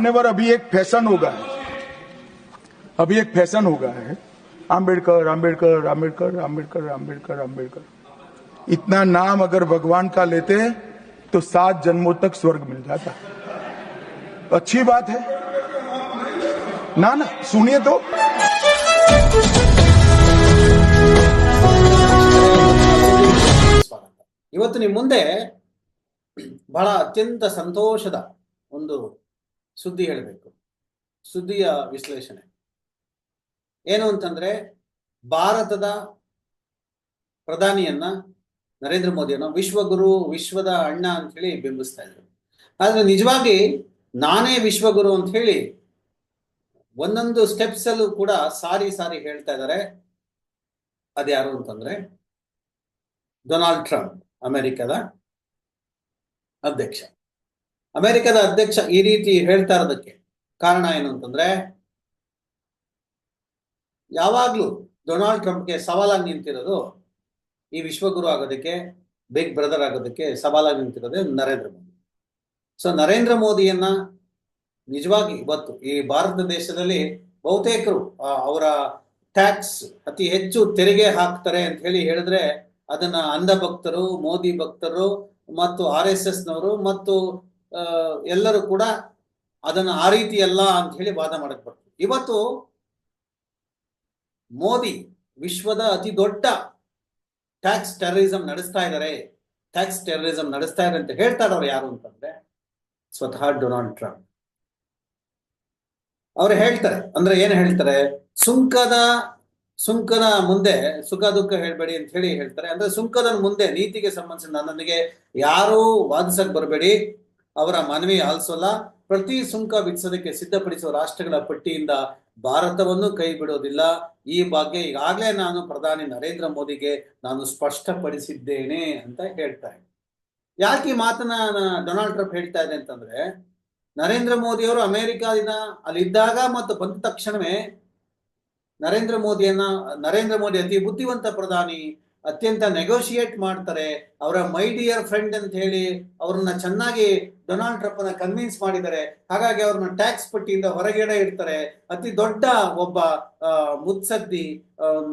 मान्यवर अभी एक फैशन हो गया है अभी एक फैशन हो गया है आम्बेडकर आम्बेडकर आम्बेडकर आम्बेडकर आम्बेडकर आम्बेडकर इतना नाम अगर भगवान का लेते हैं तो सात जन्मों तक स्वर्ग मिल जाता अच्छी बात है ना ना सुनिए तो ಸ್ವಾಗತ ಇವತ್ತು ನಿಮ್ಮ ಮುಂದೆ ಬಹಳ ಅತ್ಯಂತ ಸಂತೋಷದ ಒಂದು ಸುದ್ದಿ ಹೇಳಬೇಕು. ಸುದ್ದಿಯ ವಿಶ್ಲೇಷಣೆ. ಏನು ಅಂತಂದ್ರೆ ಭಾರತದ ಪ್ರಧಾನಿಯನ್ನ ನರೇಂದ್ರ ಮೋದಿಯನ್ನ ವಿಶ್ವಗುರು ವಿಶ್ವದ ಅಣ್ಣ ಅಂತ ಹೇಳಿ ಬಿಂಬಿಸ್ತಾ ಇದ್ರು. ಆದ್ರೆ ನಿಜವಾಗಿ ನಾನೇ ವಿಶ್ವಗುರು ಅಂತ ಹೇಳಿ ಒಂದೊಂದು ಸ್ಟೆಪ್ಸ್ ಅಲ್ಲೂ ಕೂಡ ಸಾರಿ ಸಾರಿ ಹೇಳ್ತಾ ಇದ್ದಾರೆ ಅದ್ಯಾರು ಅಂತಂದ್ರೆ ಡೊನಾಲ್ಡ್ ಟ್ರಂಪ್, ಅಮೆರಿಕದ ಅಧ್ಯಕ್ಷ. ಅಮೆರಿಕದ ಅಧ್ಯಕ್ಷ ಈ ರೀತಿ ಹೇಳ್ತಾ ಇರೋದಕ್ಕೆ ಕಾರಣ ಏನು ಅಂತಂದ್ರೆ, ಯಾವಾಗ್ಲೂ ಡೊನಾಲ್ಡ್ ಟ್ರಂಪ್ಗೆ ಸವಾಲಾಗಿ ನಿಂತಿರೋದು ಈ ವಿಶ್ವಗುರು ಆಗೋದಕ್ಕೆ, ಬಿಗ್ ಬ್ರದರ್ ಆಗೋದಕ್ಕೆ ಸವಾಲಾಗಿ ನಿಂತಿರೋದೇ ನರೇಂದ್ರ ಮೋದಿ. ಸೊ, ನರೇಂದ್ರ ಮೋದಿಯನ್ನ ನಿಜವಾಗಿ ಇವತ್ತು ಈ ಭಾರತ ದೇಶದಲ್ಲಿ ಬಹುತೇಕರು ಅವರ ಟ್ಯಾಕ್ಸ್ ಅತಿ ಹೆಚ್ಚು ತೆರಿಗೆ ಹಾಕ್ತಾರೆ ಅಂತ ಹೇಳಿ ಹೇಳಿದ್ರೆ ಅದನ್ನ ಅಂಧ ಭಕ್ತರು ಮೋದಿ ಭಕ್ತರು ಮತ್ತು ಆರ್ ಎಸ್ ಎಸ್ನವರು ಮತ್ತು ಎಲ್ಲರೂ ಕೂಡ ಅದನ್ನ ಆ ರೀತಿ ಅಲ್ಲ ಅಂತ ಹೇಳಿ ವಾದ ಮಾಡಕ್ ಬರ್ತದೆ ಇವತ್ತು ಮೋದಿ ವಿಶ್ವದ ಅತಿ ದೊಡ್ಡ ಟ್ಯಾಕ್ಸ್ ಟೆರರಿಸಂ ನಡೆಸ್ತಾ ಇದ್ದಾರೆ ಟ್ಯಾಕ್ಸ್ ಟೆರರಿಸಂ ನಡೆಸ್ತಾ ಇದ್ದಾರೆ ಅಂತ ಹೇಳ್ತಾ ಅವ್ರು ಯಾರು ಅಂತಂದ್ರೆ ಸ್ವತಃ ಡೊನಾಲ್ಡ್ ಟ್ರಂಪ್. ಅವ್ರು ಹೇಳ್ತಾರೆ, ಅಂದ್ರೆ ಏನ್ ಹೇಳ್ತಾರೆ? ಸುಂಕದ ಸುಂಕದ ಮುಂದೆ, ಸುಖ ದುಃಖ ಹೇಳ್ಬೇಡಿ ಅಂತ ಹೇಳಿ ಹೇಳ್ತಾರೆ. ಅಂದ್ರೆ ಸುಂಕದ ಮುಂದೆ ನೀತಿಗೆ ಸಂಬಂಧಿಸಿದ ನನಗೆ ಯಾರು ವಾದಿಸಕ್ ಬರಬೇಡಿ. ಅವರ ಮನವಿ ಆಲಿಸೋಲ್ಲ. ಪ್ರತಿ ಸುಂಕ ವಿಧಿಸೋದಕ್ಕೆ ಸಿದ್ಧಪಡಿಸುವ ರಾಷ್ಟ್ರಗಳ ಪಟ್ಟಿಯಿಂದ ಭಾರತವನ್ನು ಕೈ ಬಿಡೋದಿಲ್ಲ ಈ ಬಗ್ಗೆ ಈಗಾಗಲೇ ನಾನು ಪ್ರಧಾನಿ ನರೇಂದ್ರ ಮೋದಿಗೆ ನಾನು ಸ್ಪಷ್ಟಪಡಿಸಿದ್ದೇನೆ ಅಂತ ಹೇಳ್ತಾರೆ ಯಾಕೆ ಈ ಮಾತನ್ನ ಡೊನಾಲ್ಡ್ ಟ್ರಂಪ್ ಹೇಳ್ತಾ ಇದೆ ಅಂತಂದ್ರೆ, ನರೇಂದ್ರ ಮೋದಿ ಅವರು ಅಮೆರಿಕಾದಿಂದ ಅಲ್ಲಿದ್ದಾಗ ಮತ್ತು ಬಂದ ತಕ್ಷಣವೇ ನರೇಂದ್ರ ಮೋದಿಯನ್ನ, ನರೇಂದ್ರ ಮೋದಿ ಅತಿ ಬುದ್ಧಿವಂತ ಪ್ರಧಾನಿ ಅತ್ಯಂತ ನೆಗೋಷಿಯೇಟ್ ಮಾಡ್ತಾರೆ. ಅವರ ಮೈ ಡಿಯರ್ ಫ್ರೆಂಡ್ ಅಂತ ಹೇಳಿ ಅವ್ರನ್ನ ಚೆನ್ನಾಗಿ ಡೊನಾಲ್ಡ್ ಟ್ರಂಪ್ ಅನ್ನ ಕನ್ವಿನ್ಸ್ ಮಾಡಿದ್ದಾರೆ. ಹಾಗಾಗಿ ಅವ್ರನ್ನ ಟ್ಯಾಕ್ಸ್ ಪಟ್ಟಿಯಿಂದ ಹೊರಗಡೆ ಇಡ್ತಾರೆ. ಅತಿ ದೊಡ್ಡ ಒಬ್ಬ ಮುತ್ಸದ್ದಿ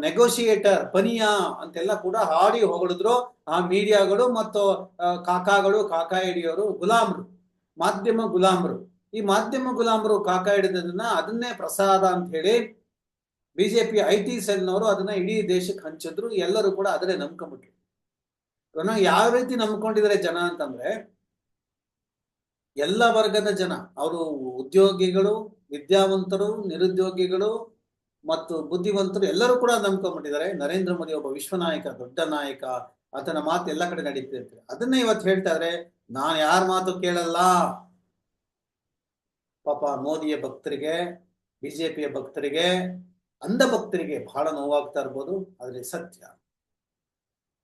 ನೆಗೋಷಿಯೇಟರ್ ಪನಿಯಾ ಅಂತೆಲ್ಲ ಕೂಡ ಹಾಡಿ ಹೊಗಳಿದ್ರು. ಆ ಮೀಡಿಯಾಗಳು ಮತ್ತು ಕಾಕಾಗಳು, ಕಾಕಾ ಹಿಡಿಯೋರು ಗುಲಾಮರು, ಮಾಧ್ಯಮ ಗುಲಾಮರು. ಈ ಮಾಧ್ಯಮ ಗುಲಾಮರು, ಕಾಕಾ ಹಿಡಿದ ಅದನ್ನೇ ಪ್ರಸಾದ ಅಂತ ಹೇಳಿ ಬಿಜೆಪಿ ಐ ಟಿ ಸೆಲ್ನವರು ಅದನ್ನ ಇಡೀ ದೇಶಕ್ಕೆ ಹಂಚಿದ್ರು. ಎಲ್ಲರೂ ಕೂಡ ಅದನ್ನೇ ನಂಬ್ಕೊಂಡ್ಬಿಟ್ರು. ಅದನ್ನ ಯಾವ ರೀತಿ ನಂಬ್ಕೊಂಡಿದ್ದಾರೆ ಜನ ಅಂತಂದ್ರೆ, ಎಲ್ಲ ವರ್ಗದ ಜನ, ಅವರು ಉದ್ಯೋಗಿಗಳು, ವಿದ್ಯಾವಂತರು, ನಿರುದ್ಯೋಗಿಗಳು ಮತ್ತು ಬುದ್ಧಿವಂತರು ಎಲ್ಲರೂ ಕೂಡ ನಂಬ್ಕೊಂಡ್ಬಿಟ್ಟಿದ್ದಾರೆ. ನರೇಂದ್ರ ಮೋದಿ ಒಬ್ಬ ವಿಶ್ವ ನಾಯಕ, ದೊಡ್ಡ ನಾಯಕ, ಆತನ ಮಾತು ಎಲ್ಲ ಕಡೆ ನಡೀತಿರ್ತಾರೆ ಅದನ್ನೇ ಇವತ್ತು ಹೇಳ್ತಾ ಇದ್ರೆ. ನಾನ್ ಯಾರ ಮಾತು ಕೇಳಲ್ಲ. ಪಾಪ ಮೋದಿಯ ಭಕ್ತರಿಗೆ ಬಿಜೆಪಿಯ ಭಕ್ತರಿಗೆ ಅಂಧ ಭಕ್ತರಿಗೆ ಬಹಳ ನೋವಾಗ್ತಾ ಇರ್ಬೋದು, ಆದರೆ ಸತ್ಯ.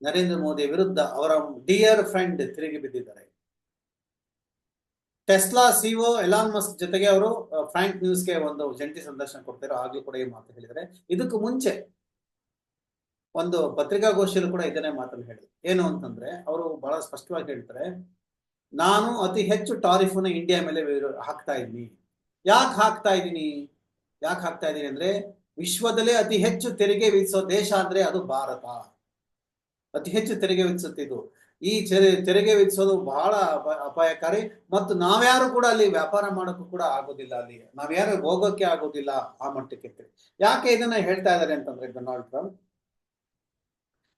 ನರೇಂದ್ರ ಮೋದಿ ವಿರುದ್ಧ ಅವರ ಡಿಯರ್ ಫ್ರೆಂಡ್ ತಿರುಗಿ ಬಿದ್ದಿದ್ದಾರೆ. ಟೆಸ್ಲಾ ಸಿಒ ಎಲಾನ್ ಮಸ್ಕ್ ಜೊತೆಗೆ ಅವರು ಫ್ರಾಂಕ್ ನ್ಯೂಸ್ಗೆ ಒಂದು ಜಂಟಿ ಸಂದರ್ಶನ ಕೊಡ್ತಾರೆ ಆಗ್ಲೂ ಕೂಡ ಈ ಮಾತು ಹೇಳಿದರೆ ಇದಕ್ಕೂ ಮುಂಚೆ ಒಂದು ಪತ್ರಿಕಾಗೋಷ್ಠಿಯಲ್ಲೂ ಕೂಡ ಇದನ್ನೇ ಮಾತನ್ನು ಹೇಳಿದ್ರು. ಏನು ಅಂತಂದ್ರೆ, ಅವರು ಬಹಳ ಸ್ಪಷ್ಟವಾಗಿ ಹೇಳ್ತಾರೆ, ನಾನು ಅತಿ ಹೆಚ್ಚು ಟಾರಿಫ್ ಇಂಡಿಯಾ ಮೇಲೆ ಹಾಕ್ತಾ ಇದ್ದೀನಿ. ಯಾಕೆ ಹಾಕ್ತಾ ಇದ್ದೀನಿ? ಯಾಕೆ ಹಾಕ್ತಾ ಇದ್ದೀನಿ ಅಂದ್ರೆ ವಿಶ್ವದಲ್ಲೇ ಅತಿ ಹೆಚ್ಚು ತೆರಿಗೆ ವಿಧಿಸೋ ದೇಶ ಅಂದ್ರೆ ಅದು ಭಾರತ. ಅತಿ ಹೆಚ್ಚು ತೆರಿಗೆ ವಿಧಿಸುತ್ತಿದ್ದು ಈ ತೆರೆ- ತೆರಿಗೆ ವಿಧಿಸೋದು ಬಹಳ ಅಪ- ಅಪಾಯಕಾರಿ ಮತ್ತು ನಾವ್ಯಾರು ಕೂಡ ಅಲ್ಲಿ ವ್ಯಾಪಾರ ಮಾಡೋಕ್ಕೂ ಕೂಡ ಆಗೋದಿಲ್ಲ ಅಲ್ಲಿ. ನಾವ್ಯಾರು ಹೋಗೋಕೆ ಆಗೋದಿಲ್ಲ ಆ ಮಟ್ಟಕ್ಕೆ ಯಾಕೆ ಇದನ್ನ ಹೇಳ್ತಾ ಇದ್ದಾರೆ ಅಂತಂದ್ರೆ ಡೊನಾಲ್ಡ್ ಟ್ರಂಪ್?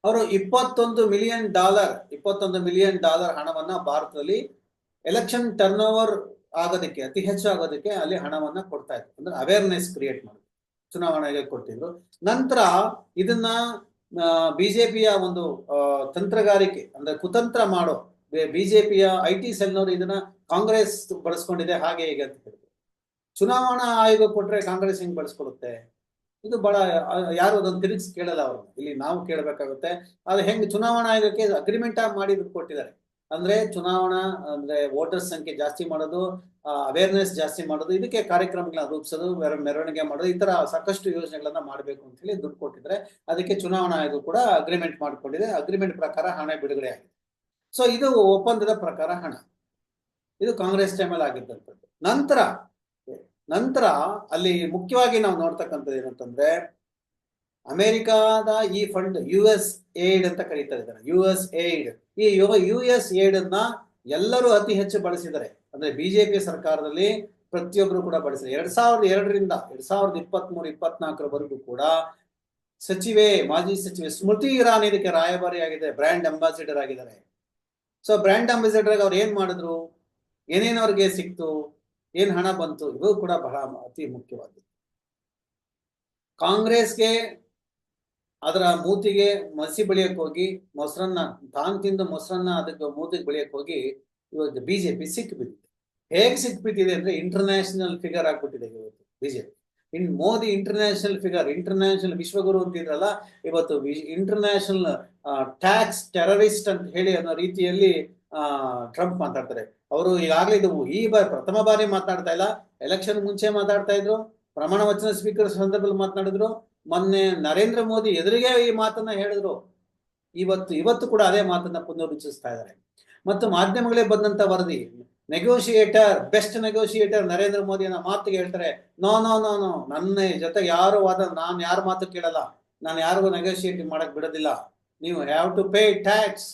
ಅವರು ಇಪ್ಪತ್ತೊಂದು ಮಿಲಿಯನ್ ಡಾಲರ್, ಇಪ್ಪತ್ತೊಂದು ಮಿಲಿಯನ್ ಡಾಲರ್ ಹಣವನ್ನ ಭಾರತದಲ್ಲಿ ಎಲೆಕ್ಷನ್ ಟರ್ನ್ ಓವರ್ ಆಗೋದಕ್ಕೆ, ಅತಿ ಹೆಚ್ಚು ಆಗೋದಕ್ಕೆ ಅಲ್ಲಿ ಹಣವನ್ನ ಕೊಡ್ತಾ ಇದ್ರು ಅಂದ್ರೆ ಅವೇರ್ನೆಸ್ ಕ್ರಿಯೇಟ್ ಮಾಡೋದು ಚುನಾವಣೆಗೆ ಕೊಟ್ಟಿದ್ರು. ನಂತರ ಇದನ್ನ ಬಿಜೆಪಿಯ ಒಂದು ತಂತ್ರಗಾರಿಕೆ, ಅಂದ್ರೆ ಕುತಂತ್ರ ಮಾಡೋ ಬಿಜೆಪಿಯ ಐ ಟಿ ಸೆಲ್ನವರು ಇದನ್ನ ಕಾಂಗ್ರೆಸ್ ಬಳಸ್ಕೊಂಡಿದೆ, ಹಾಗೆ ಹೀಗೆ ಅಂತ ಹೇಳಿದ್ರು. ಚುನಾವಣಾ ಆಯೋಗ ಕೊಟ್ರೆ ಕಾಂಗ್ರೆಸ್ ಹೆಂಗ್ ಬಳಸ್ಕೊಡುತ್ತೆ? ಇದು ಬಹಳ ಯಾರು ಅದನ್ನು ತಿರುಗಿಸಿ ಕೇಳಲ್ಲ ಅವರು. ಇಲ್ಲಿ ನಾವು ಕೇಳಬೇಕಾಗುತ್ತೆ. ಅದು ಹೆಂಗ್ ಚುನಾವಣಾ ಆಯೋಗಕ್ಕೆ ಅಗ್ರಿಮೆಂಟ್ ಮಾಡಿ ಕೊಟ್ಟಿದ್ದಾರೆ. ಅಂದ್ರೆ ಚುನಾವಣಾ, ಅಂದ್ರೆ ವೋಟರ್ಸ್ ಸಂಖ್ಯೆ ಜಾಸ್ತಿ ಮಾಡೋದು ಅವೇರ್ನೆಸ್ ಜಾಸ್ತಿ ಮಾಡೋದು, ಇದಕ್ಕೆ ಕಾರ್ಯಕ್ರಮಗಳನ್ನ ರೂಪಿಸೋದು, ಮೆರ- ಮೆರವಣಿಗೆ ಮಾಡೋದು, ಈ ತರ ಸಾಕಷ್ಟು ಯೋಜನೆಗಳನ್ನ ಮಾಡಬೇಕು ಅಂತ ಹೇಳಿ ದುಡ್ಡು ಕೊಟ್ಟಿದ್ರೆ ಅದಕ್ಕೆ ಚುನಾವಣಾ ಆಯೋಗ ಕೂಡ ಅಗ್ರಿಮೆಂಟ್ ಮಾಡಿಕೊಂಡಿದೆ. ಅಗ್ರಿಮೆಂಟ್ ಪ್ರಕಾರ ಹಣ ಬಿಡುಗಡೆ ಆಗಿದೆ. ಸೊ ಇದು ಒಪ್ಪಂದದ ಪ್ರಕಾರ ಹಣ. ಇದು ಕಾಂಗ್ರೆಸ್ ಟೈಮಲ್ಲಿ ಆಗಿದ್ದಂಥದ್ದು ನಂತರ ನಂತರ ಅಲ್ಲಿ ಮುಖ್ಯವಾಗಿ ನಾವು ನೋಡ್ತಕ್ಕಂಥದ್ದು ಏನಂತಂದ್ರೆ, ಅಮೆರಿಕಾದ ಈ ಫಂಡ್ ಯು ಎಸ್ ಏಡ್ ಅಂತ ಕರೀತಾ ಇದ್ದಾರೆ. ಯು ಎಸ್ ಏಡ್ ಈ ಯು ಎಸ್ ಏಡ್ ಅನ್ನ ಎಲ್ಲರೂ ಅತಿ ಹೆಚ್ಚು ಬಳಸಿದ್ದಾರೆ. ಅಂದ್ರೆ ಬಿಜೆಪಿ ಸರ್ಕಾರದಲ್ಲಿ ಪ್ರತಿಯೊಬ್ಬರು ಕೂಡ ಬಳಸಿದ್ರು ಎರಡ್ ಸಾವಿರದ ಎರಡರಿಂದ ಎರಡ್ ಸಾವಿರದ ಇಪ್ಪತ್ತ್ ಮೂರು ಇಪ್ಪತ್ನಾಲ್ಕರವರೆಗೂ ಕೂಡ ಸಚಿವೆ, ಮಾಜಿ ಸಚಿವೆ ಸ್ಮೃತಿ ಇರಾನಿ ಇದಕ್ಕೆ ರಾಯಭಾರಿ ಆಗಿದೆ ಬ್ರ್ಯಾಂಡ್ ಅಂಬಾಸಿಡರ್ ಆಗಿದ್ದಾರೆ. ಸೊ ಬ್ರ್ಯಾಂಡ್ ಅಂಬಾಸಿಡರ್ ಅವ್ರು ಏನ್ ಮಾಡಿದ್ರು? ಏನೇನ್ ಅವ್ರಿಗೆ ಸಿಕ್ತು? ಏನ್ ಹಣ ಬಂತು? ಇದು ಕೂಡ ಬಹಳ ಅತಿ ಮುಖ್ಯವಾದದ್ದು. ಕಾಂಗ್ರೆಸ್ಗೆ ಅದರ ಮೂತಿಗೆ ಮಸಿ ಬೆಳೆಯಕ್ ಹೋಗಿ, ಮೊಸರನ್ನ ತಾನ್ ತಿಂದು ಮೊಸರನ್ನ ಅದಕ್ಕೆ ಮೂತಿಗೆ ಬೆಳೆಯಕ್ ಹೋಗಿ ಇವತ್ತು ಬಿಜೆಪಿ ಸಿಕ್ಕ ಬಿದ್ದಿದೆ ಹೇಗ್ ಸಿಕ್ಬಿಟ್ಟಿದೆ ಅಂದ್ರೆ ಇಂಟರ್ನ್ಯಾಷನಲ್ ಫಿಗರ್ ಆಗ್ಬಿಟ್ಟಿದೆ ಇವತ್ತು ಬಿಜೆಪಿ. ಇನ್ ಮೋದಿ ಇಂಟರ್ನ್ಯಾಷನಲ್ ಫಿಗರ್ ಇಂಟರ್ನ್ಯಾಷನಲ್ ವಿಶ್ವಗುರು ಅಂತಿದ್ರಲ್ಲ, ಇವತ್ತು ಇಂಟರ್ನ್ಯಾಷನಲ್ ಟ್ಯಾಕ್ಸ್ ಟೆರರಿಸ್ಟ್ ಅಂತ ಹೇಳಿ ಅನ್ನೋ ರೀತಿಯಲ್ಲಿ ಟ್ರಂಪ್ ಮಾತಾಡ್ತಾರೆ. ಅವರು ಈಗಾಗಲೇ ಇದು ಈ ಬಾರಿ ಪ್ರಥಮ ಬಾರಿ ಮಾತಾಡ್ತಾ ಇಲ್ಲ. ಎಲೆಕ್ಷನ್ ಮುಂಚೆ ಮಾತಾಡ್ತಾ ಇದ್ರು. ಪ್ರಮಾಣ ವಚನ ಸ್ಪೀಕರ್ ಸಂದರ್ಭದಲ್ಲಿ ಮಾತನಾಡಿದ್ರು ಮೊನ್ನೆ ನರೇಂದ್ರ ಮೋದಿ ಎದುರಿಗೆ ಈ ಮಾತನ್ನ ಹೇಳಿದ್ರು. ಇವತ್ತು ಇವತ್ತು ಕೂಡ ಅದೇ ಮಾತನ್ನ ಪುನರುಚ್ಚರಿಸ್ತಾ ಇದ್ದಾರೆ. ಮತ್ತು ಮಾಧ್ಯಮಗಳೇ ಬಂದಂತ ವರದಿ negotiator best negotiator Narendra Modi ಅನ್ನೋ ಮಾತಿಗೆ ಹೇಳ್ತಾರೆ ನೋ ನೋ ನೋ ನೋ ನನ್ನ ಜೊತೆ ಯಾರು ವಾದ ನಾನು ಯಾರ ಮಾತು ಕೇಳಲ್ಲ, ನಾನು ಯಾರಿಗೂ ನೆಗೋಸಿಯೇಟ್ ಮಾಡಕ್ ಬಿಡೋದಿಲ್ಲ. ನೀವು ಹ್ಯಾವ್ ಟು ಪೇ ಟ್ಯಾಕ್ಸ್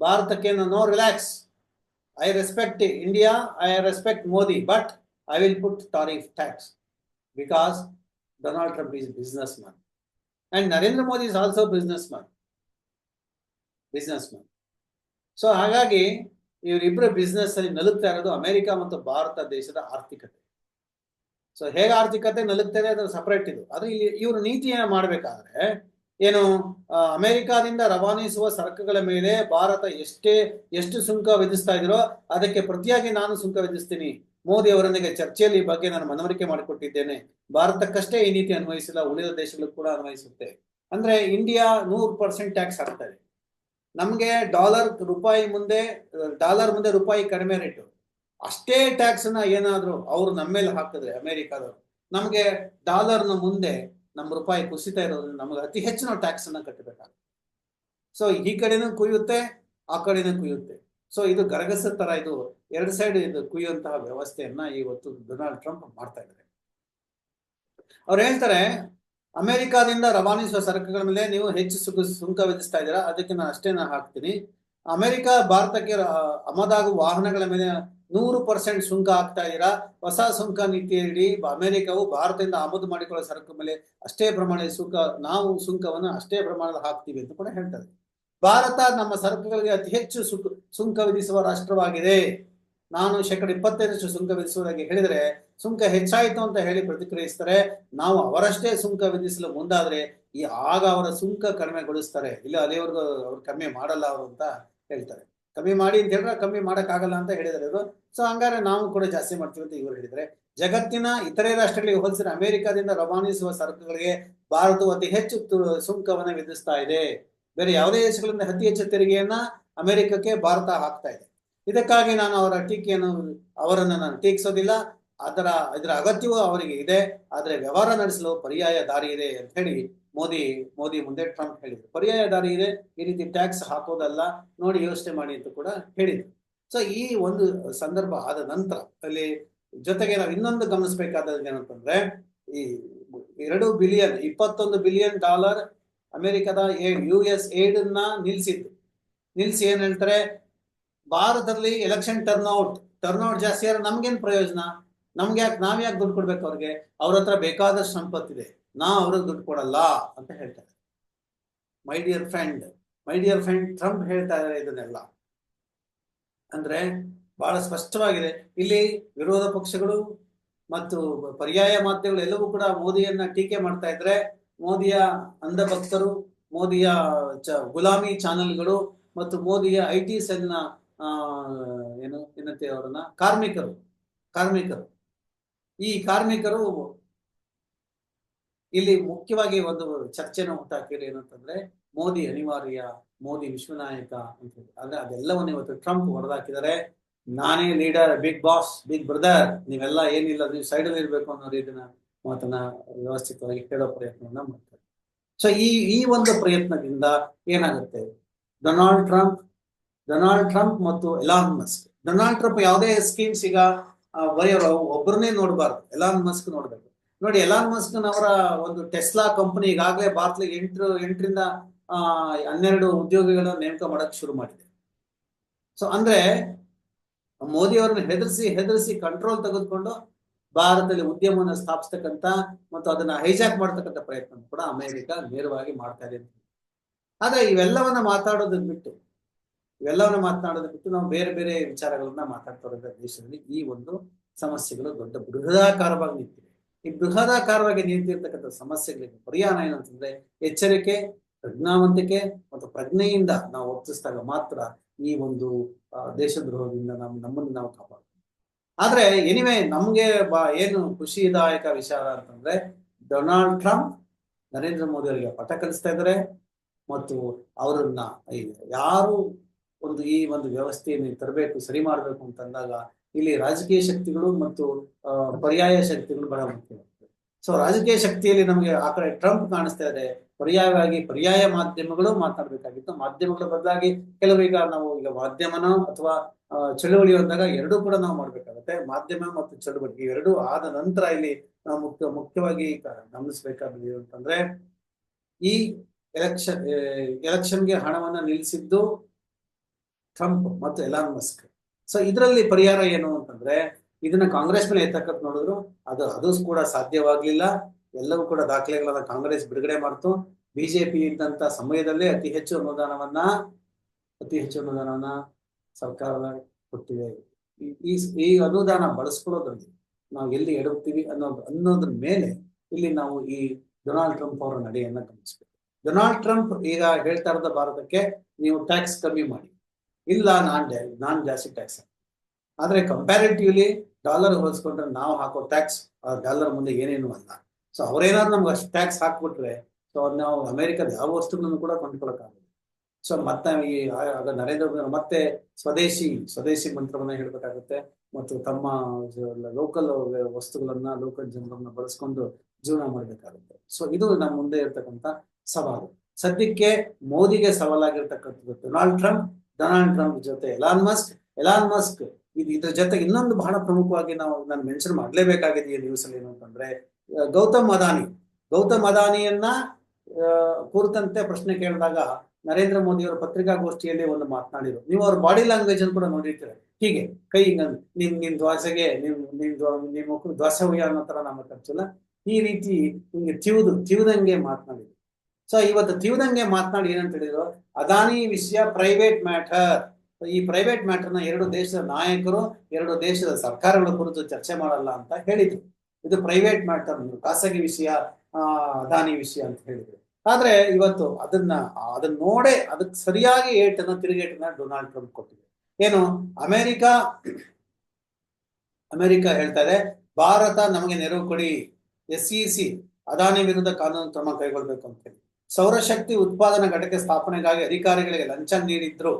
ಭಾರತಕ್ಕೆ no relax I respect India I respect Modi but I will put tariff tax because Donald Trump is business man and Narendra Modi is also business man business man so ಹಾಗಾಗಿ ಇವರಿಬ್ಬರ business ಅಲ್ಲಿ ನಲುಗ್ತಾ ಇರೋದು America ಮತ್ತು ಭಾರತ ದೇಶದ ಆರ್ಥಿಕತೆ. So ಹೇಗೆ ಆರ್ಥಿಕತೆ ನಲುಗ್ತಾರೆ ಅದು ಸಪರೇಟ್ ಇದು. ಆದ್ರೆ ಇಲ್ಲಿ ಇವರು ಏನ ಮಾಡ್ಬೇಕಾದ್ರೆ ಏನು ಅಮೆರಿಕಾದಿಂದ ರವಾನಿಸುವ ಸರಕುಗಳ ಮೇಲೆ ಭಾರತ ಎಷ್ಟೇ, ಎಷ್ಟು ಸುಂಕ ವಿಧಿಸ್ತಾ ಇದ್ರೋ ಅದಕ್ಕೆ ಪ್ರತಿಯಾಗಿ ನಾನು ಸುಂಕ ವಿಧಿಸ್ತೀನಿ. ಮೋದಿ ಅವರೊಂದಿಗೆ ಚರ್ಚೆಯಲ್ಲಿ ಬಗ್ಗೆ ನಾನು ಮನವರಿಕೆ ಮಾಡಿಕೊಟ್ಟಿದ್ದೇನೆ. ಭಾರತಕ್ಕಷ್ಟೇ ಈ ನೀತಿ ಅನ್ವಯಿಸಿಲ್ಲ, ಉಳಿದ ದೇಶಗಳು ಕೂಡ ಅನ್ವಯಿಸುತ್ತೆ. ಅಂದ್ರೆ ಇಂಡಿಯಾ ನೂರು ಪರ್ಸೆಂಟ್ ಟ್ಯಾಕ್ಸ್ ಹಾಕ್ತಾರೆ. ನಮ್ಗೆ ಡಾಲರ್ ರೂಪಾಯಿ ಮುಂದೆ ಡಾಲರ್ ಮುಂದೆ ರೂಪಾಯಿ ಕಡಿಮೆ ರೇಟು ಅಷ್ಟೇ ಟ್ಯಾಕ್ಸ್ನ ಏನಾದರೂ ಅವರು ನಮ್ಮ ಮೇಲೆ ಹಾಕಿದ್ರೆ, ಅಮೆರಿಕಾದವರು, ನಮಗೆ ಡಾಲರ್ನ ಮುಂದೆ ನಮ್ಮ ರೂಪಾಯಿ ಕುಸಿತಾ ಇರೋದ್ರಿಂದ ನಮಗೆ ಅತಿ ಹೆಚ್ಚು ನಾವು ಟ್ಯಾಕ್ಸನ್ನ ಕಟ್ಟಬೇಕಾಗುತ್ತೆ ಸೊ ಈ ಕಡೆನೂ ಕುಯ್ಯುತ್ತೆ, ಆ ಕಡೆನೂ ಕುಯ್ಯುತ್ತೆ. ಸೊ ಇದು ಗರಗಸದ ತರ ಇದು, ಎರಡು ಸೈಡ್ ಇದು ಕುಯ್ಯುವಂತಹ ವ್ಯವಸ್ಥೆಯನ್ನು ಇವತ್ತು ಡೊನಾಲ್ಡ್ ಟ್ರಂಪ್ ಮಾಡ್ತಾ ಇದ್ದಾರೆ. ಅವ್ರು ಹೇಳ್ತಾರೆ ಅಮೆರಿಕಾದಿಂದ ರವಾನಿಸುವ ಸರಕುಗಳ ಮೇಲೆ ನೀವು ಹೆಚ್ಚು ಸುಂಕ ಸುಂಕ ವಿಧಿಸ್ತಾ ಇದ್ದೀರಾ? ಅದಕ್ಕೆ ನಾನು ಅಷ್ಟೇ ನಾನು ಹಾಕ್ತೀನಿ. ಅಮೆರಿಕ, ಭಾರತಕ್ಕೆ ಆಮದಾಗುವ ವಾಹನಗಳ ಮೇಲೆ ನೂರು ಪರ್ಸೆಂಟ್ ಸುಂಕ ಹಾಕ್ತಾ ಇದ್ದೀರಾ? ಹೊಸ ಸುಂಕ ನೀತಿಯಡಿ ಬ- ಅಮೆರಿಕವು ಭಾರತದಿಂದ ಆಮದು ಮಾಡಿಕೊಳ್ಳುವ ಸರಕು ಮೇಲೆ ಅಷ್ಟೇ ಪ್ರಮಾಣದ ಸುಂಕ, ನಾವು ಸುಂಕವನ್ನು ಅಷ್ಟೇ ಪ್ರಮಾಣದಲ್ಲಿ ಹಾಕ್ತೀವಿ ಅಂತ ಕೂಡ ಹೇಳ್ತಾರೆ. ಭಾರತ ನಮ್ಮ ಸರಕುಗಳಿಗೆ ಅತಿ ಹೆಚ್ಚು ಸುಂಕ ವಿಧಿಸುವ ರಾಷ್ಟ್ರವಾಗಿದೆ. ನಾನು ಶೇಕಡ ಇಪ್ಪತ್ತೈದರಷ್ಟು ಸುಂಕ ವಿಧಿಸುವುದಾಗಿ ಹೇಳಿದರೆ ಸುಂಕ ಹೆಚ್ಚಾಯಿತು ಅಂತ ಹೇಳಿ ಪ್ರತಿಕ್ರಿಯಿಸ್ತಾರೆ ನಾವು ಅವರಷ್ಟೇ ಸುಂಕ ವಿಧಿಸಲು ಮುಂದಾದ್ರೆ ಈ ಆಗ ಅವರ ಸುಂಕ ಕಡಿಮೆಗೊಳಿಸ್ತಾರೆ. ಇಲ್ಲ ಅದೇವರೆಗೂ ಅವ್ರು ಕಮ್ಮಿ ಮಾಡಲ್ಲ ಅವರು ಅಂತ ಹೇಳ್ತಾರೆ. ಕಮ್ಮಿ ಮಾಡಿ ಅಂತ ಹೇಳಿದ್ರೆ ಕಮ್ಮಿ ಮಾಡೋಕ್ಕಾಗಲ್ಲ ಅಂತ ಹೇಳಿದ್ದಾರೆ ಇವರು. ಸೊ ಹಂಗಾರೆ ನಾವು ಕೂಡ ಜಾಸ್ತಿ ಮಾಡ್ತೀವಿ ಅಂತ ಇವರು ಹೇಳಿದರೆ ಜಗತ್ತಿನ ಇತರೆ ರಾಷ್ಟ್ರಗಳಿಗೆ ಹೋಲಿಸಿದ್ರೆ ಅಮೆರಿಕಾದಿಂದ ರವಾನಿಸುವ ಸರಕುಗಳಿಗೆ ಭಾರತವು ಅತಿ ಹೆಚ್ಚು ಸುಂಕವನ್ನ ವಿಧಿಸ್ತಾ ಇದೆ. ಬೇರೆ ಯಾವುದೇ ದೇಶಗಳಿಂದ ಅತಿ ಹೆಚ್ಚು ತೆರಿಗೆಯನ್ನ ಅಮೆರಿಕಕ್ಕೆ ಭಾರತ ಹಾಕ್ತಾ ಇದೆ. ಇದಕ್ಕಾಗಿ ನಾನು ಅವರ ಟೀಕೆಯನ್ನು, ಅವರನ್ನು ನಾನು ಟೀಕಿಸೋದಿಲ್ಲ. ಅದರ, ಇದರ ಅಗತ್ಯವೂ ಅವರಿಗೆ ಇದೆ. ಆದರೆ ವ್ಯವಹಾರ ನಡೆಸಲು ಪರ್ಯಾಯ ದಾರಿ ಇದೆ ಅಂತ ಹೇಳಿ ಮೋದಿ ಮೋದಿ ಮುಂದೆ ಟ್ರಂಪ್ ಹೇಳಿದ್ರು. ಪರ್ಯಾಯ ದಾರಿ ಇದೆ. ಈ ರೀತಿ ಟ್ಯಾಕ್ಸ್ ಹಾಕೋದಲ್ಲ. ನೋಡಿ ಯೋಚನೆ ಮಾಡಿ ಅಂತ ಕೂಡ ಹೇಳಿದ್ರು. ಸೊ ಈ ಒಂದು ಸಂದರ್ಭ ಆದ ನಂತರ ಅಲ್ಲಿ ಜೊತೆಗೆ ನಾವು ಇನ್ನೊಂದು ಗಮನಿಸಬೇಕಾದದ್ದು ಏನಂತಂದ್ರೆ, ಈ ಎರಡು ಬಿಲಿಯನ್, ಇಪ್ಪತ್ತೊಂದು ಬಿಲಿಯನ್ ಡಾಲರ್ ಅಮೆರಿಕದ ಯು ಎಸ್ ಏಡ್ನ ನಿಲ್ಸಿ ಏನ್ ಹೇಳ್ತಾರೆ? ಭಾರತದಲ್ಲಿ ಎಲೆಕ್ಷನ್ ಟರ್ನ್ಔಟ್ ಟರ್ನ್ಔಟ್ ಜಾಸ್ತಿ ಆದ್ರೆ ನಮ್ಗೇನ್ ಪ್ರಯೋಜನ? ನಮ್ಗೆ ಯಾಕೆ, ನಾವ್ ಯಾಕೆ ದುಡ್ಡು ಕೊಡ್ಬೇಕು ಅವ್ರಿಗೆ? ಅವ್ರ ಹತ್ರ ಬೇಕಾದಷ್ಟು ಸಂಪತ್ತಿದೆ. ನಾ ಅವ್ರಿಗೆ ದುಡ್ಡು ಕೊಡಲ್ಲ ಅಂತ ಹೇಳ್ತಾರೆ. My dear friend my dear friend Trump ಹೇಳ್ತಾ ಇದ್ದಾರೆ ಇದನ್ನೆಲ್ಲ. ಅಂದ್ರೆ ಬಹಳ ಸ್ಪಷ್ಟವಾಗಿದೆ. ಇಲ್ಲಿ ವಿರೋಧ ಪಕ್ಷಗಳು ಮತ್ತು ಪರ್ಯಾಯ ಮಾಧ್ಯಮಗಳು ಎಲ್ಲವೂ ಕೂಡ ಮೋದಿಯನ್ನ ಟೀಕೆ ಮಾಡ್ತಾ ಇದ್ರೆ ಮೋದಿಯ ಅಂಧ ಭಕ್ತರು ಮೋದಿಯ ಗುಲಾಮಿ ಚಾನೆಲ್ಗಳು ಮತ್ತು ಮೋದಿಯ ಐ ಟಿ ಸೆಲ್ನ ಏನು, ಏನಂತೆ ಅವರನ್ನ? ಕಾರ್ಮಿಕರು ಕಾರ್ಮಿಕರು. ಈ ಕಾರ್ಮಿಕರು ಇಲ್ಲಿ ಮುಖ್ಯವಾಗಿ ಒಂದು ಚರ್ಚೆನ ಹುಟ್ಟಾಕಿರೋ ಏನಂತಂದ್ರೆ, ಮೋದಿ ಅನಿವಾರ್ಯ, ಮೋದಿ ವಿಶ್ವನಾಯಕ ಅಂತ ಅಂದ್ರೆ ಅದೆಲ್ಲವನ್ನು ಇವತ್ತು ಟ್ರಂಪ್ ಹೊಡೆದಾಕಿದ್ದಾರೆ. ನಾನೇ leader, big boss, big brother, ನೀವೆಲ್ಲ ಏನಿಲ್ಲ, ನೀವು ಸೈಡಲ್ಲಿ ಇರ್ಬೇಕು ಅನ್ನೋ ರೀತಿನ ಮಾತನ್ನ ವ್ಯವಸ್ಥಿತವಾಗಿ ಹೇಳೋ ಪ್ರಯತ್ನವನ್ನ ಮಾಡ್ತಾರೆ. ಸೊ ಈ ಈ ಒಂದು ಪ್ರಯತ್ನದಿಂದ ಏನಾಗುತ್ತೆ? ಡೊನಾಲ್ಡ್ ಟ್ರಂಪ್ ಡೊನಾಲ್ಡ್ ಟ್ರಂಪ್ ಮತ್ತು ಎಲಾನ್ ಮಸ್ಕ್. ಡೊನಾಲ್ಡ್ ಟ್ರಂಪ್ ಯಾವುದೇ ಸ್ಕೀಮ್ಸ್ ಈಗ ಬರೆಯೋರು ಒಬ್ಬರನ್ನೇ ನೋಡಬಾರ್ದು. ಎಲಾನ್ ಮಸ್ಕ್ ನೋಡ್ಬೇಕು. ನೋಡಿ, ಎಲಾನ್ ಮಸ್ಕ್ ಅವರ ಒಂದು ಟೆಸ್ಲಾ ಕಂಪನಿ ಈಗಾಗಲೇ ಭಾರತದಲ್ಲಿ ಎಂಟು, ಎಂಟರಿಂದ ಹನ್ನೆರಡು ಉದ್ಯೋಗಿಗಳನ್ನ ನೇಮಕ ಮಾಡಕ್ ಶುರು ಮಾಡಿದೆ. ಸೊ ಅಂದ್ರೆ ಮೋದಿ ಹೆದರಿಸಿ, ಹೆದರ್ಸಿ ಹೆದರ್ಸಿ ಕಂಟ್ರೋಲ್ ತೆಗೆದುಕೊಂಡು ಭಾರತದಲ್ಲಿ ಉದ್ಯಮವನ್ನು ಸ್ಥಾಪಿಸ್ತಕ್ಕಂತ ಮತ್ತು ಅದನ್ನ ಹೈಜಾಕ್ ಮಾಡ್ತಕ್ಕಂಥ ಪ್ರಯತ್ನ ಕೂಡ ಅಮೆರಿಕ ನೇರವಾಗಿ ಮಾಡ್ತಾ ಇದೆ ಆದ್ರೆ ಇವೆಲ್ಲವನ್ನ ಮಾತಾಡೋದನ್ನ ಬಿಟ್ಟು ಇವೆಲ್ಲವನ್ನ ಮಾತನಾಡೋದು ಬಿಟ್ಟು ನಾವು ಬೇರೆ ಬೇರೆ ವಿಚಾರಗಳನ್ನ ಮಾತಾಡ್ತಾ ದೇಶದಲ್ಲಿ ಈ ಒಂದು ಸಮಸ್ಯೆಗಳು ದೊಡ್ಡ ಬೃಹದಾಕಾರವಾಗಿ ನಿಂತಿವೆ ಈ ಬೃಹದಾಕಾರವಾಗಿ ನಿಂತಿರ್ತಕ್ಕಂಥ ಸಮಸ್ಯೆಗಳಿಗೆ ಪರಿಹಾರ ಏನಂತಂದ್ರೆ ಎಚ್ಚರಿಕೆ, ಪ್ರಜ್ಞಾವಂತಿಕೆ ಮತ್ತು ಪ್ರಜ್ಞೆಯಿಂದ ನಾವು ವರ್ತಿಸಿದಾಗ ಮಾತ್ರ ಈ ಒಂದು ದೇಶದ್ರೋಹದಿಂದ ನಮ್, ನಮ್ಮನ್ನು ನಾವು ಕಾಪಾಡ್ತೀವಿ ಆದ್ರೆ ಎನಿವೆ ನಮ್ಗೆ ಬಾ, ಏನು ಖುಷಿದಾಯಕ ವಿಚಾರ ಅಂತಂದ್ರೆ ಡೊನಾಲ್ಡ್ ಟ್ರಂಪ್ ನರೇಂದ್ರ ಮೋದಿ ಅವರಿಗೆ ಪಟ ಕಲಿಸ್ತಾ ಇದ್ದಾರೆ ಮತ್ತು ಅವರನ್ನ ಯಾರು ಒಂದು ಈ ಒಂದು ವ್ಯವಸ್ಥೆಯನ್ನು ತರಬೇಕು, ಸರಿ ಮಾಡಬೇಕು ಅಂತಂದಾಗ ಇಲ್ಲಿ ರಾಜಕೀಯ ಶಕ್ತಿಗಳು ಮತ್ತು ಪರ್ಯಾಯ ಶಕ್ತಿಗಳು ಬಹಳ ಮುಖ್ಯ. ಸೊ ರಾಜಕೀಯ ಶಕ್ತಿಯಲ್ಲಿ ನಮಗೆ ಆ ಕಡೆ ಟ್ರಂಪ್ ಕಾಣಿಸ್ತಾ ಇದೆ. ಪರ್ಯಾಯವಾಗಿ ಪರ್ಯಾಯ ಮಾಧ್ಯಮಗಳು ಮಾತನಾಡಬೇಕಾಗಿತ್ತು ಮಾಧ್ಯಮಗಳ ಬದಲಾಗಿ ಕೆಲವೀಗ ನಾವು ಈಗ ಮಾಧ್ಯಮನ ಅಥವಾ ಚಳುವಳಿ ಅಂದಾಗ ಎರಡೂ ಕೂಡ ನಾವು ಮಾಡ್ಬೇಕಾಗತ್ತೆ. ಮಾಧ್ಯಮ ಮತ್ತು ಚಳುವಳಿ ಇವೆರಡೂ ಆದ ನಂತರ ಇಲ್ಲಿ ನಾವು ಮುಖ್ಯ, ಮುಖ್ಯವಾಗಿ ಗಮನಿಸಬೇಕಾಗಿದೆ ಅಂತಂದ್ರೆ ಈ ಎಲೆಕ್ಷನ್ ಎಲೆಕ್ಷನ್ಗೆ ಹಣವನ್ನ ನಿಲ್ಲಿಸಿದ್ದು ಟ್ರಂಪ್ ಮತ್ತು ಎಲಾನ್ ಮಸ್ಕ್ ಸೊ ಇದರಲ್ಲಿ ಪರಿಹಾರ ಏನು ಅಂತಂದ್ರೆ, ಇದನ್ನ ಕಾಂಗ್ರೆಸ್ ಮೇಲೆ ಎತ್ತಕ್ಕಂತ ನೋಡಿದ್ರು, ಅದು ಅದು ಕೂಡ ಸಾಧ್ಯವಾಗಲಿಲ್ಲ. ಎಲ್ಲವೂ ಕೂಡ ದಾಖಲೆಗಳನ್ನ ಕಾಂಗ್ರೆಸ್ ಬಿಡುಗಡೆ ಮಾಡ್ತು. ಬಿಜೆಪಿ ಇದ್ದಂತ ಸಮಯದಲ್ಲೇ ಅತಿ ಹೆಚ್ಚು ಅನುದಾನವನ್ನ, ಅತಿ ಹೆಚ್ಚು ಅನುದಾನವನ್ನ ಸರ್ಕಾರ ಕೊಟ್ಟಿದೆ. ಈ- ಈ ಅನುದಾನ ಬಳಸ್ಕೊಳ್ಳೋದ್ರಲ್ಲಿ ನಾವು ಎಲ್ಲಿ ಎಡುತ್ತೀವಿ ಅನ್ನೋದು ಅನ್ನೋದ್ರ ಮೇಲೆ ಇಲ್ಲಿ ನಾವು ಈ ಡೊನಾಲ್ಡ್ ಟ್ರಂಪ್ ಅವರ ನಡೆಯನ್ನ ಗಮನಿಸ್ಬೇಕು. ಡೊನಾಲ್ಡ್ ಟ್ರಂಪ್ ಈಗ ಹೇಳ್ತಾ ಇರೋದ ಭಾರತಕ್ಕೆ, ನೀವು ಟ್ಯಾಕ್ಸ್ ಕಮ್ಮಿ ಮಾಡಿ. ಇಲ್ಲ, ನಾನ್ ನಾನ್ ಜಾಸ್ತಿ ಟ್ಯಾಕ್ಸ್ ಆದ್ರೆ ಕಂಪ್ಯಾರಿಟಿವ್ಲಿ ಡಾಲರ್ ಹೋಲಿಸ್ಕೊಂಡ್ರೆ ನಾವು ಹಾಕೋ ಟ್ಯಾಕ್ಸ್ ಡಾಲರ್ ಮುಂದೆ ಏನೇನು ಅಲ್ಲ. ಸೊ ಅವ್ರೇನಾದ್ರು ನಮ್ಗೆ ಅಷ್ಟು ಟ್ಯಾಕ್ಸ್ ಹಾಕ್ಬಿಟ್ರೆ ಸೊ ನಾವು ಅಮೆರಿಕದ ಯಾವ ವಸ್ತುಗಳನ್ನು ಕೂಡ ಕೊಂಡ್ಕೊಳಕ್ಕಾಗಲ್ಲ. ಸೊ ಮತ್ತೆ ಈ ನರೇಂದ್ರ ಮೋದಿ ಮತ್ತೆ ಸ್ವದೇಶಿ ಸ್ವದೇಶಿ ಮಂತ್ರವನ್ನ ಹೇಳ್ಬೇಕಾಗುತ್ತೆ. ಮತ್ತು ತಮ್ಮ ಲೋಕಲ್ ವಸ್ತುಗಳನ್ನ ಲೋಕಲ್ ಜನರನ್ನ ಬಳಸ್ಕೊಂಡು ಜೀವನ ಮಾಡ್ಬೇಕಾಗುತ್ತೆ. ಸೊ ಇದು ನಮ್ಮ ಮುಂದೆ ಇರ್ತಕ್ಕಂಥ ಸವಾಲು. ಸದ್ಯಕ್ಕೆ ಮೋದಿಗೆ ಸವಾಲಾಗಿರ್ತಕ್ಕಂಥದ್ದು ಡೊನಾಲ್ಡ್ ಟ್ರಂಪ್ ಡೊನಾಲ್ಡ್ ಟ್ರಂಪ್ ಜೊತೆ, ಎಲಾನ್ ಮಸ್ಕ್ ಎಲಾನ್ ಮಸ್ಕ್ ಇದು ಇದ್ರ ಜೊತೆಗೆ ಇನ್ನೊಂದು ಬಹಳ ಪ್ರಮುಖವಾಗಿ ನಾವು ನಾನು ಮೆನ್ಷನ್ ಮಾಡ್ಲೇಬೇಕಾಗಿದೆ ಈ ನ್ಯೂಸ್ ಅಲ್ಲಿ ಏನು ಅಂತಂದ್ರೆ ಗೌತಮ್ ಅದಾನಿ. ಗೌತಮ್ ಅದಾನಿಯನ್ನ ಕುರಿತಂತೆ ಪ್ರಶ್ನೆ ಕೇಳಿದಾಗ ನರೇಂದ್ರ ಮೋದಿ ಅವರ ಪತ್ರಿಕಾಗೋಷ್ಠಿಯಲ್ಲಿ ಒಂದು ಮಾತನಾಡಿದ್ರು. ನೀವು ಅವ್ರ ಬಾಡಿ ಲ್ಯಾಂಗ್ವೇಜ್ ಅನ್ನು ಕೂಡ ನೋಡಿರ್ತೀರ. ಹೀಗೆ, ಕೈ ಹಿಂಗ ನಿಮ್ ನಿಮ್ ದ್ವಾಸೆಗೆ, ನಿಮ್ ನಿಮ್ ನಿಮ್ಮ ದ್ವಾಸ ದ್ವಾಸವ್ಯ ಅನ್ನೋ ತರ ನಮ್ಮ ಖರ್ಚಿಲ್ಲ ಈ ರೀತಿ ಹಿಂಗೆ ತಿವಿದು, ತಿವಿದಂಗೆ ಮಾತನಾಡಿದ್ರು. ಸೊ ಇವತ್ತು ತಿಳಿದಂಗೆ ಮಾತನಾಡಿ ಏನಂತ ಹೇಳಿದ್ರು? ಅದಾನಿ ವಿಷಯ ಪ್ರೈವೇಟ್ ಮ್ಯಾಟರ್ ಈ ಪ್ರೈವೇಟ್ ಮ್ಯಾಟರ್ನ ಎರಡು ದೇಶದ ನಾಯಕರು, ಎರಡು ದೇಶದ ಸರ್ಕಾರಗಳ ಕುರಿತು ಚರ್ಚೆ ಮಾಡಲ್ಲ ಅಂತ ಹೇಳಿದ್ರು. ಇದು ಪ್ರೈವೇಟ್ ಮ್ಯಾಟರ್ ಖಾಸಗಿ ವಿಷಯ ಅದಾನಿ ವಿಷಯ ಅಂತ ಹೇಳಿದ್ರು. ಆದ್ರೆ ಇವತ್ತು ಅದನ್ನ ಅದನ್ನ ನೋಡೇ ಅದಕ್ಕೆ ಸರಿಯಾಗಿ ಏಟನ್ನ, ತಿರುಗೇಟನ್ನ ಡೊನಾಲ್ಡ್ ಟ್ರಂಪ್ ಕೊಟ್ಟಿದೆ. ಏನು? ಅಮೆರಿಕ ಅಮೆರಿಕ ಹೇಳ್ತಾ ಇದೆ, ಭಾರತ ನಮಗೆ ನೆರವು ಕೊಡಿ. ಎಸ್ ಸಿ ಸಿ, ಅದಾನಿ ವಿರುದ್ಧ ಕಾನೂನು ಕ್ರಮ ಕೈಗೊಳ್ಬೇಕು ಅಂತ ಹೇಳಿ. ಸೌರಶಕ್ತಿ ಉತ್ಪಾದನಾ ಘಟಕ ಸ್ಥಾಪನೆಗಾಗಿ ಅಧಿಕಾರಿಗಳಿಗೆ ಲಂಚ ನೀಡಿದ್ರು.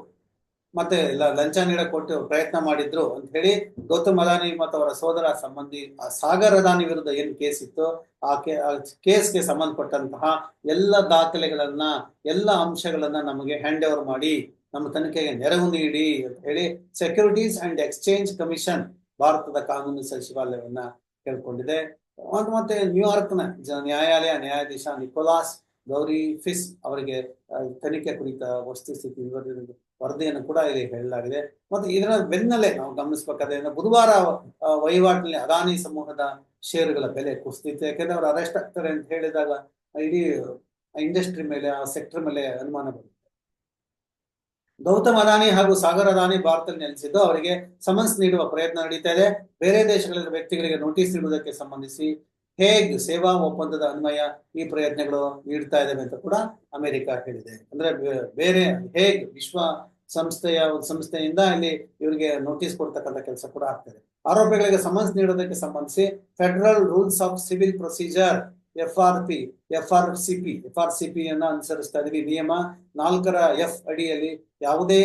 ಮತ್ತೆ ಲಂಚ ನೀಡಕ್ ಕೊಟ್ಟು ಪ್ರಯತ್ನ ಮಾಡಿದ್ರು ಅಂತ ಹೇಳಿ ಗೌತಮ್ ಅದಾನಿ ಮತ್ತು ಅವರ ಸೋದರ ಸಂಬಂಧಿ ಸಾಗರ್ ಅದಾನಿ ವಿರುದ್ಧ ಏನ್ ಕೇಸ್ ಇತ್ತು? ಆ ಕೇಸ್ಗೆ ಸಂಬಂಧಪಟ್ಟಂತಹ ಎಲ್ಲ ದಾಖಲೆಗಳನ್ನ, ಎಲ್ಲ ಅಂಶಗಳನ್ನ ನಮಗೆ ಹ್ಯಾಂಡ್ ಓವರ್ ಮಾಡಿ, ನಮ್ಮ ತನಿಖೆಗೆ ನೆರವು ನೀಡಿ ಅಂತ ಹೇಳಿ ಸೆಕ್ಯೂರಿಟೀಸ್ ಅಂಡ್ ಎಕ್ಸ್ಚೇಂಜ್ ಕಮಿಷನ್ ಭಾರತದ ಕಾನೂನು ಸಚಿವಾಲಯವನ್ನ ಕೇಳ್ಕೊಂಡಿದೆ. ಮತ್ತು ನ್ಯೂಯಾರ್ಕ್ನ ನ್ಯಾಯಾಲಯ ನ್ಯಾಯಾಧೀಶ ನಿಕೋಲಾಸ್ ಗೌರಿ ಫಿಸ್ ಅವರಿಗೆ ತನಿಖೆ ಕುರಿತ ವಸ್ತುಸ್ಥಿತಿ ಸ್ಥಿತಿ ವರದಿಯನ್ನು ಕೂಡ ಇಲ್ಲಿ ಹೇಳಲಾಗಿದೆ. ಮತ್ತು ಇದರ ಬೆನ್ನಲ್ಲೇ ನಾವು ಗಮನಿಸಬೇಕಾದ್ರೆ ಬುಧವಾರ ವಹಿವಾಟಿನಲ್ಲಿ ಅದಾನಿ ಸಮೂಹದ ಷೇರುಗಳ ಬೆಲೆ ಕುಸಿದಿತ್ತು. ಯಾಕೆಂದ್ರೆ ಅವರು ಅರೆಸ್ಟ್ ಆಗ್ತಾರೆ ಅಂತ ಹೇಳಿದಾಗ ಇಡೀ ಇಂಡಸ್ಟ್ರಿ ಮೇಲೆ, ಆ ಸೆಕ್ಟರ್ ಮೇಲೆ ಅನುಮಾನ ಬರುತ್ತೆ ಗೌತಮ್ ಅದಾನಿ ಹಾಗೂ ಸಾಗರ್ ಅದಾನಿ ಭಾರತದಲ್ಲಿ ನೆಲೆಸಿದ್ದು, ಅವರಿಗೆ ಸಮನ್ಸ್ ನೀಡುವ ಪ್ರಯತ್ನ ನಡೀತಾ ಇದೆ. ಬೇರೆ ದೇಶಗಳಲ್ಲಿ ವ್ಯಕ್ತಿಗಳಿಗೆ ನೋಟಿಸ್ ನೀಡುವುದಕ್ಕೆ ಸಂಬಂಧಿಸಿ ಹೇಗ್ ಸೇವಾ ಒಪ್ಪಂದದ ಅನ್ವಯ ಈ ಪ್ರಯತ್ನಗಳು ನೀಡ್ತಾ ಇದ್ದಾವೆ ಅಂತ ಕೂಡ ಅಮೆರಿಕ ಹೇಳಿದೆ. ಅಂದ್ರೆ ಬೇರೆ ಹೇಗ್ ವಿಶ್ವ ಸಂಸ್ಥೆಯ ಒಂದು ಸಂಸ್ಥೆಯಿಂದ ಇಲ್ಲಿ ಇವರಿಗೆ ನೋಟಿಸ್ ಕೊಡ್ತಕ್ಕಂಥ ಕೆಲಸ ಕೂಡ ಆಗ್ತದೆ ಆರೋಪಿಗಳಿಗೆ ಸಮನ್ಸ್ ನೀಡೋದಕ್ಕೆ ಸಂಬಂಧಿಸಿ federal rules of civil procedure F R P F R C P F R C P ಅನ್ನ ಅನುಸರಿಸ್ತಾ ಇದೀವಿ. ನಿಯಮ ನಾಲ್ಕರ ಎಫ್ ಅಡಿಯಲ್ಲಿ ಯಾವುದೇ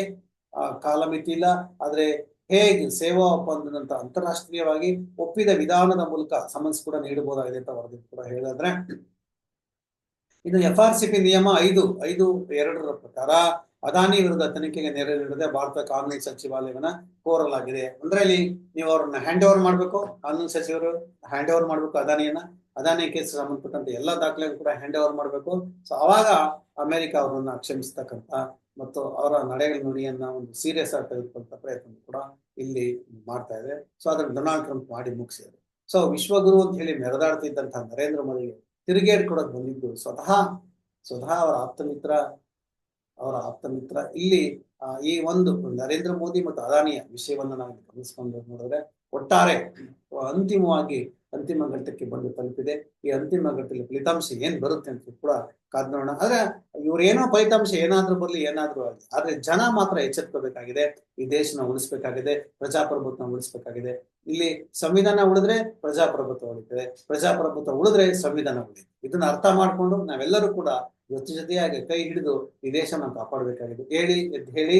ಕಾಲಮಿತಿ ಇಲ್ಲ ಆದ್ರೆ ಹೇಗ್ ಸೇವಾ ಒಪ್ಪಂದದಂತ ಅಂತಾರಾಷ್ಟ್ರೀಯವಾಗಿ ಒಪ್ಪಿದ ವಿಧಾನದ ಮೂಲಕ ಸಮನ್ಸ್ ಕೂಡ ನೀಡಬಹುದಾಗಿದೆ ಅಂತ ವರದಿ ಕೂಡ ಹೇಳಿದ್ರೆ ಇನ್ನು ಎಫ್ ಆರ್ ಸಿ ಪಿ ನಿಯಮ ಐದು ಐದು ಎರಡರ ಪ್ರಕಾರ ಅದಾನಿ ವಿರುದ್ಧ ತನಿಖೆಗೆ ನೆರವು ನೀಡದೆ ಭಾರತ ಕಾನೂನು ಸಚಿವಾಲಯವನ್ನ ಕೋರಲಾಗಿದೆ. ಅಂದ್ರೆ ಇಲ್ಲಿ ನೀವು ಅವ್ರನ್ನ ಹ್ಯಾಂಡ್ ಓವರ್ ಮಾಡ್ಬೇಕು, ಕಾನೂನು ಸಚಿವರು ಹ್ಯಾಂಡ್ ಓವರ್ ಮಾಡ್ಬೇಕು ಅದಾನಿಯನ್ನ. ಅದಾನಿ ಕೇಸ್ ಸಂಬಂಧಪಟ್ಟಂತ ಎಲ್ಲ ದಾಖಲೆಗಳು ಕೂಡ ಹ್ಯಾಂಡ್ ಓವರ್ ಮಾಡಬೇಕು. ಸೊ ಅವಾಗ ಅಮೆರಿಕ ಅವರನ್ನ ಕ್ಷಮಿಸ್ತಕ್ಕಂತ ಮತ್ತು ಅವರ ನಡೆಗಳ ನುಡಿಯನ್ನ ಒಂದು ಸೀರಿಯಸ್ ಆಗಿ ತೆಗೆದುಕೊಂಡ ಪ್ರಯತ್ನ ಕೂಡ ಇಲ್ಲಿ ಮಾಡ್ತಾ ಇದೆ. ಸೊ ಅದನ್ನ ಡೊನಾಲ್ಡ್ ಟ್ರಂಪ್ ಮಾಡಿ ಮುಗಿಸಿದ್ರು. ಸೊ ವಿಶ್ವಗುರು ಅಂತ ಹೇಳಿ ಮೆರೆದಾಡ್ತಿದ್ದಂತಹ ನರೇಂದ್ರ ಮೋದಿ ತಿರುಗೇಟ್ ಕೊಡಕ್ ಬಂದಿದ್ದು ಸ್ವತಃ ಸ್ವತಃ ಅವರ ಆಪ್ತ ಮಿತ್ರ ಅವರ ಆಪ್ತ ಮಿತ್ರ ಇಲ್ಲಿ ಈ ಒಂದು ನರೇಂದ್ರ ಮೋದಿ ಮತ್ತು ಅದಾನಿಯ ವಿಷಯವನ್ನ ನಾವು ಗಮನಿಸ್ಕೊಂಡು ನೋಡಿದ್ರೆ ಒಟ್ಟಾರೆ ಅಂತಿಮವಾಗಿ ಅಂತಿಮ ಘಟ್ಟಕ್ಕೆ ಬಂದು ತಲುಪಿದೆ. ಈ ಅಂತಿಮ ಘಟ್ಟದಲ್ಲಿ ಫಲಿತಾಂಶ ಏನ್ ಬರುತ್ತೆ ಅಂತ ಕೂಡ ಕಾದ್ ನೋಡೋಣ. ಆದ್ರೆ ಇವ್ರೇನೋ ಫಲಿತಾಂಶ ಏನಾದ್ರೂ ಬರ್ಲಿ, ಏನಾದ್ರೂ ಆಗಲಿ, ಆದ್ರೆ ಜನ ಮಾತ್ರ ಎಚ್ಚೆತ್ಕೋಬೇಕಾಗಿದೆ. ಈ ದೇಶನ ಉಳಿಸ್ಬೇಕಾಗಿದೆ, ಪ್ರಜಾಪ್ರಭುತ್ವ ಉಳಿಸ್ಬೇಕಾಗಿದೆ. ಇಲ್ಲಿ ಸಂವಿಧಾನ ಉಳಿದ್ರೆ ಪ್ರಜಾಪ್ರಭುತ್ವ ಉಳಿತದೆ. ಪ್ರಜಾಪ್ರಭುತ್ವ ಉಳಿದ್ರೆ ಸಂವಿಧಾನ ಉಳಿಯುತ್ತೆ ಇದನ್ನ ಅರ್ಥ ಮಾಡ್ಕೊಂಡು ನಾವೆಲ್ಲರೂ ಕೂಡ ಜೊತೆ ಜೊತೆಯಾಗಿ ಕೈ ಹಿಡಿದು ಈ ದೇಶನ ಕಾಪಾಡಬೇಕಾಗಿದೆ. ಹೇಳಿ ಹೇಳಿ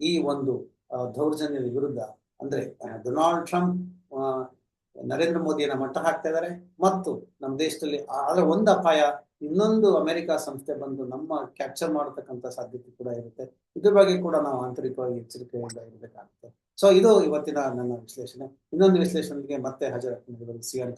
ಈ ಒಂದು ದೌರ್ಜನ್ಯದ ವಿರುದ್ಧ ಅಂದ್ರೆ ಡೊನಾಲ್ಡ್ ಟ್ರಂಪ್ ನರೇಂದ್ರ ಮೋದಿಯನ್ನ ಮಟ್ಟ ಹಾಕ್ತಾ ಇದ್ದಾರೆ ಮತ್ತು ನಮ್ಮ ದೇಶದಲ್ಲಿ ಆದ್ರೆ ಒಂದು ಅಪಾಯ, ಇನ್ನೊಂದು ಅಮೆರಿಕ ಸಂಸ್ಥೆ ಬಂದು ನಮ್ಮ ಕ್ಯಾಪ್ಚರ್ ಮಾಡತಕ್ಕಂತ ಸಾಧ್ಯತೆ ಕೂಡ ಇರುತ್ತೆ. ಇದ್ರ ಬಗ್ಗೆ ಕೂಡ ನಾವು ಆಂತರಿಕವಾಗಿ ಎಚ್ಚರಿಕೆಯಿಂದ ಇರಬೇಕಾಗುತ್ತೆ. ಸೊ ಇದು ಇವತ್ತಿನ ನನ್ನ ವಿಶ್ಲೇಷಣೆ. ಇನ್ನೊಂದು ವಿಶ್ಲೇಷಣೆಗೆ ಮತ್ತೆ ಹಾಜರಾಗ್ತೀನಿ. ಸಿಆರ್